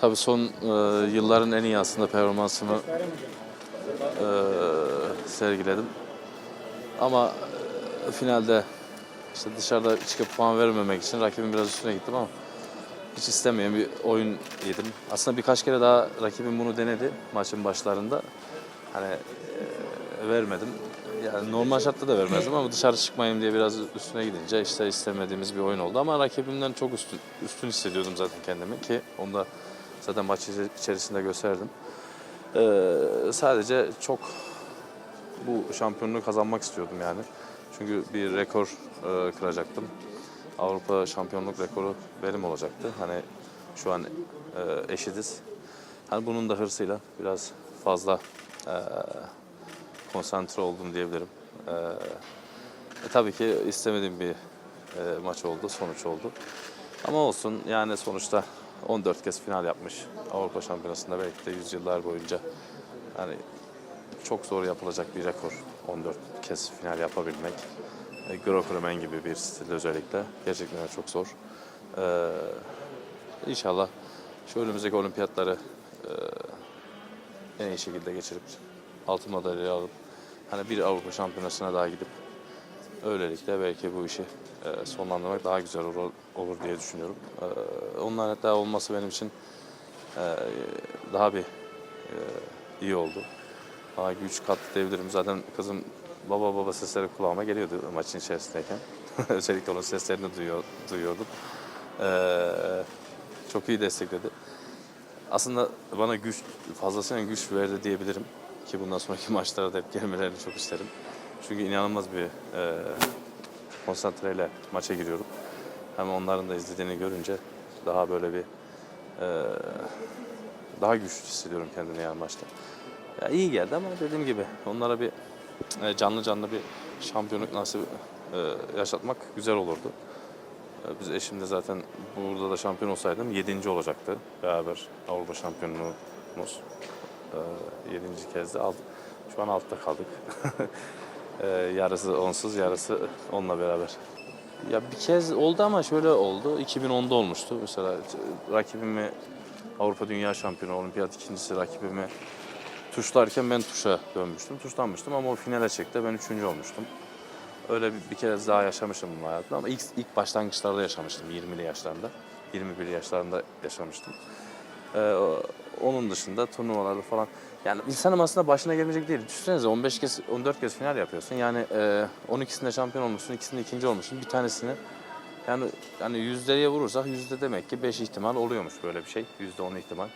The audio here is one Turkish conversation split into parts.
Tabii son e, yılların en iyi aslında performansımı e, sergiledim. Ama e, finalde işte dışarıda çıkıp puan vermemek için rakibin biraz üstüne gittim ama hiç istemeyen bir oyun yedim. Aslında birkaç kere daha rakibim bunu denedi maçın başlarında. Hani e, vermedim. Yani normal şartta da vermezdim ama dışarı çıkmayayım diye biraz üstüne gidince işte istemediğimiz bir oyun oldu. Ama rakibimden çok üstün, üstün hissediyordum zaten kendimi ki onu da zaten maç içerisinde gösterdim. Ee, sadece çok bu şampiyonluğu kazanmak istiyordum yani. Çünkü bir rekor e, kıracaktım. Avrupa şampiyonluk rekoru benim olacaktı. Hani şu an e, eşitiz. Hani bunun da hırsıyla biraz fazla e, konsantre oldum diyebilirim. E, e, tabii ki istemediğim bir e, maç oldu, sonuç oldu. Ama olsun yani sonuçta 14 kez final yapmış Avrupa Şampiyonası'nda belki de yüzyıllar boyunca hani çok zor yapılacak bir rekor 14 kez final yapabilmek. E, Greco-Romen gibi bir stilde özellikle gerçekten çok zor. Ee, inşallah şu önümüzdeki olimpiyatları e, en iyi şekilde geçirip altın madalya alıp hani bir Avrupa Şampiyonası'na daha gidip öylelikle belki bu işi e, sonlandırmak daha güzel olur, olur diye düşünüyorum. E, onların hatta olması benim için e, daha bir e, iyi oldu. Daha güç kattı diyebilirim. Zaten kızım baba baba sesleri kulağıma geliyordu maçın içerisindeyken. Özellikle onun seslerini duyuyor, duyuyordum. Çok iyi destekledi. Aslında bana güç, fazlasıyla güç verdi diyebilirim. Ki bundan sonraki maçlara da hep gelmelerini çok isterim. Çünkü inanılmaz bir e, konsantreyle maça giriyorum. Hem onların da izlediğini görünce daha böyle bir e, daha güçlü hissediyorum kendimi yani maçta. Ya iyi geldi ama dediğim gibi onlara bir e, canlı canlı bir şampiyonluk nasip e, yaşatmak güzel olurdu. E, Biz eşimle zaten burada da şampiyon olsaydım 7. olacaktı beraber Avrupa şampiyonluğumuz. E, 7. kez de aldık. Şu an altta kaldık. E, yarısı onsuz, yarısı onunla beraber. Ya bir kez oldu ama şöyle oldu. 2010'da olmuştu. Mesela rakibimi Avrupa Dünya Şampiyonu, Olimpiyat ikincisi rakibimi tuşlarken ben tuşa dönmüştüm. Tuşlanmıştım ama o finale çıktı. Ben üçüncü olmuştum. Öyle bir, bir kere daha yaşamıştım bu hayatımda ama ilk, ilk başlangıçlarda yaşamıştım. 20'li yaşlarında. 21 yaşlarında yaşamıştım. Ee, onun dışında turnuvalarda falan. Yani insanın aslında başına gelmeyecek değil. Düşünsenize 15 kez, 14 kez final yapıyorsun. Yani e, 12'sinde şampiyon olmuşsun, ikisinde ikinci olmuşsun. Bir tanesini yani yani yüzdeye vurursak yüzde demek ki 5 ihtimal oluyormuş böyle bir şey. Yüzde 10 ihtimal.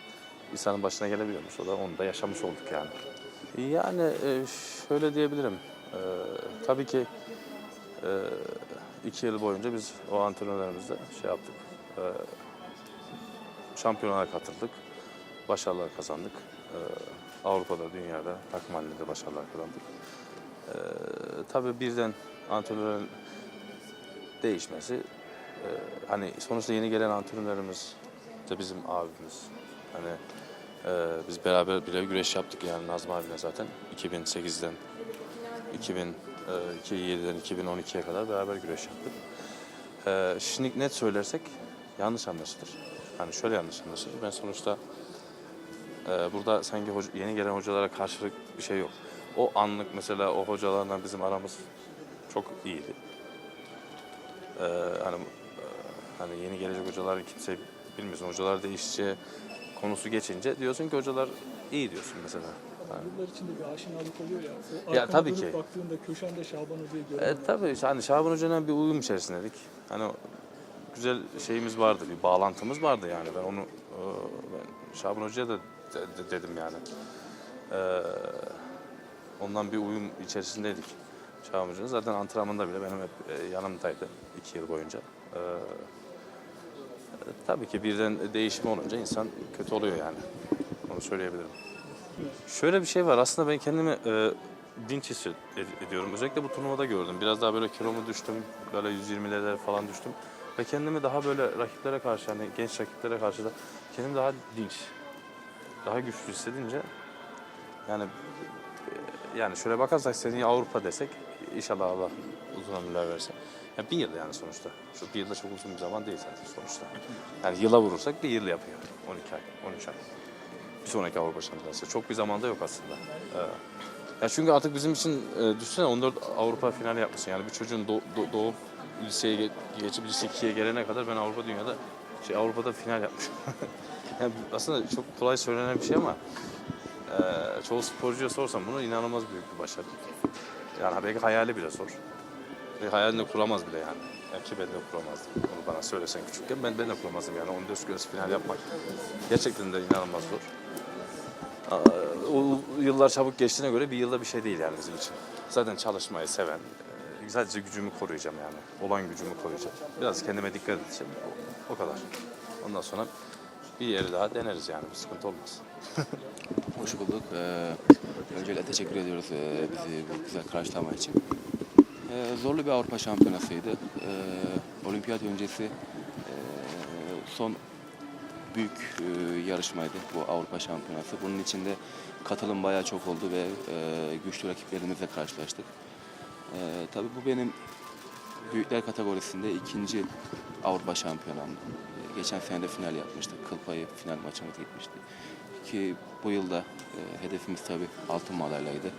İnsanın başına gelebiliyormuş. O da onu da yaşamış olduk yani. Yani e, şöyle diyebilirim. E, tabii ki e, iki yıl boyunca biz o antrenörlerimizle şey yaptık. E, şampiyonlara katıldık. Başarılar kazandık. E, Avrupa'da, dünyada, takım halinde başarılar kazandık. E, tabii birden antrenörlerin değişmesi e, hani sonuçta yeni gelen antrenörlerimiz de bizim abimiz. Hani e, biz beraber bile güreş yaptık yani Nazım abiyle zaten 2008'den 2007'den 2012'ye kadar beraber güreş yaptık. E, şimdi net söylersek yanlış anlaşılır. Hani şöyle yanlış anlaşılır. Ben sonuçta e, burada sanki hoca- yeni gelen hocalara karşılık bir şey yok. O anlık mesela o hocalarla bizim aramız çok iyiydi. Ee, hani e, hani yeni gelecek hocalar kimse bilmiyorsun. Hocalar değişeceği konusu geçince diyorsun ki hocalar iyi diyorsun mesela. Yani, Yıllar içinde bir aşinalık oluyor ya. O Ya tabii ki. baktığında köşende Şaban Hoca'yı e, görüyorum. tabii hani Şaban Hoca'yla bir uyum içerisindeydik. Hani güzel şeyimiz vardı, bir bağlantımız vardı yani. Ben onu e, ben Şaban Hoca'ya da de- de- dedim yani. E, ondan bir uyum içerisindeydik. Şaban Hoca'nın zaten antrenmanda bile benim hep e, yanımdaydı iki yıl boyunca. E, Tabii ki birden değişim olunca insan kötü oluyor yani. Onu söyleyebilirim. Şöyle bir şey var. Aslında ben kendimi e, dinç hissediyorum. Özellikle bu turnuvada gördüm. Biraz daha böyle kilomu düştüm. Böyle 120'lere falan düştüm. Ve kendimi daha böyle rakiplere karşı, hani genç rakiplere karşı da kendimi daha dinç, daha güçlü hissedince yani e, yani şöyle bakarsak seni Avrupa desek inşallah Allah uzun ömürler versin. Ya bir yıl yani sonuçta. Şu bir yılda çok uzun bir zaman değil zaten sonuçta. Yani yıla vurursak bir yıl yapıyor. 12 ay, 13 ay. Bir sonraki Avrupa Şampiyonası. Çok bir zamanda yok aslında. Ee, ya çünkü artık bizim için e, düşünsene 14 Avrupa finali yapmışsın. Yani bir çocuğun doğ- doğup liseye ge- geçip lise 2'ye gelene kadar ben Avrupa dünyada şey Avrupa'da final yapmışım. yani aslında çok kolay söylenen bir şey ama e, çoğu sporcuya sorsam bunu inanılmaz büyük bir başarı. Yani belki hayali bile zor. Ve hayalini kuramaz bile yani. yani ki ben de kuramazdım. Onu bana söylesen küçükken ben, ben de kuramazdım yani. 14 göz final yapmak gerçekten de inanılmaz zor. O yıllar çabuk geçtiğine göre bir yılda bir şey değil yani bizim için. Zaten çalışmayı seven, e, sadece gücümü koruyacağım yani. Olan gücümü koruyacağım. Biraz kendime dikkat edeceğim. O, o kadar. Ondan sonra bir yeri daha deneriz yani. Bir sıkıntı olmaz. Hoş bulduk. Ee, öncelikle teşekkür ediyoruz e, bizi bu güzel karşılama için. Ee, zorlu bir Avrupa Şampiyonası'ydı. Ee, olimpiyat öncesi e, son büyük e, yarışmaydı bu Avrupa Şampiyonası. Bunun içinde katılım bayağı çok oldu ve e, güçlü rakiplerimizle karşılaştık. E, tabii bu benim büyükler kategorisinde ikinci Avrupa Şampiyonamdı. E, geçen sene de final yapmıştık. Kıl payı final maçımız gitmişti. Ki bu yılda e, hedefimiz tabii altın madalyaydı.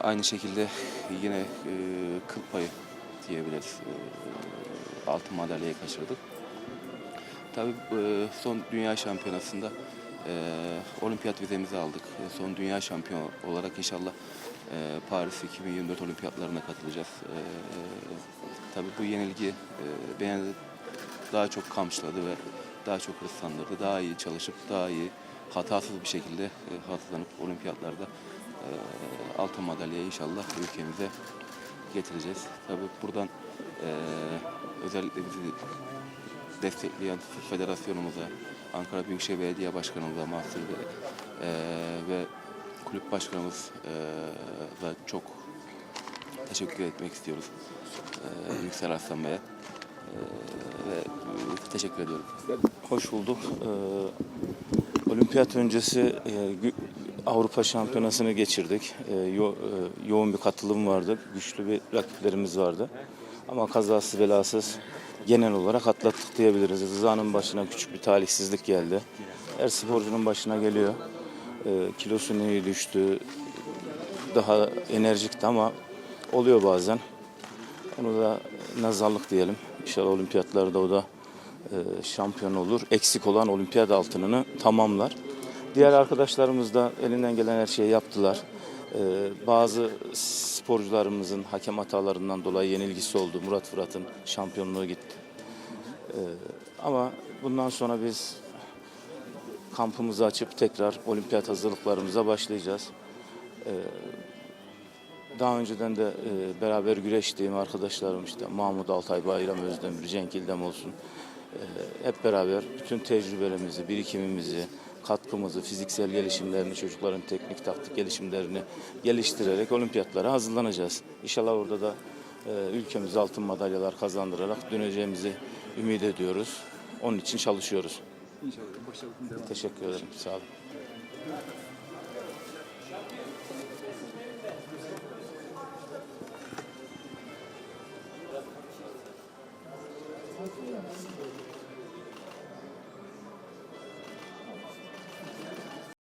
Aynı şekilde yine e, kıl payı diyebiliriz. E, altın madalyayı kaçırdık. Tabii e, son dünya şampiyonasında e, olimpiyat vizemizi aldık. Son dünya şampiyonu olarak inşallah e, Paris 2024 olimpiyatlarına katılacağız. E, tabii bu yenilgi e, beni daha çok kamçıladı ve daha çok hırslandırdı. Daha iyi çalışıp daha iyi hatasız bir şekilde e, hazırlanıp olimpiyatlarda e, altın madalyayı inşallah ülkemize getireceğiz. Tabii buradan e, özellikle bizi destekleyen federasyonumuza, Ankara Büyükşehir Belediye Başkanımıza, Mahsur Bey eee, ve kulüp başkanımız eee, da çok teşekkür etmek istiyoruz. Eee Yüksel Arslan Bey'e. Eee, ve eee, teşekkür ediyorum. Hoş bulduk. Ee, olimpiyat öncesi e, Avrupa Şampiyonası'nı geçirdik. Ee, yo- e, yoğun bir katılım vardı. Güçlü bir rakiplerimiz vardı. Ama kazasız belasız genel olarak atlattık diyebiliriz. Rıza'nın başına küçük bir talihsizlik geldi. Her sporcunun başına geliyor. Ee, kilosu neyi düştü. Daha enerjikti ama oluyor bazen. Onu da nazarlık diyelim. İnşallah olimpiyatlarda o da e, şampiyon olur. Eksik olan olimpiyat altınını tamamlar. Diğer arkadaşlarımız da elinden gelen her şeyi yaptılar. E, bazı sporcularımızın hakem hatalarından dolayı yenilgisi oldu. Murat Fırat'ın şampiyonluğu gitti. E, ama bundan sonra biz kampımızı açıp tekrar olimpiyat hazırlıklarımıza başlayacağız. Daha önceden de e, beraber güreştiğim arkadaşlarım işte Mahmut Altay, Bayram Özdemir, Cenk İldem olsun. Hep beraber bütün tecrübelerimizi, birikimimizi, katkımızı, fiziksel gelişimlerini, çocukların teknik taktik gelişimlerini geliştirerek olimpiyatlara hazırlanacağız. İnşallah orada da e, ülkemize altın madalyalar kazandırarak döneceğimizi ümit ediyoruz. Onun için çalışıyoruz. İnşallah. Başarılı devam. Teşekkür ederim. Sağ olun.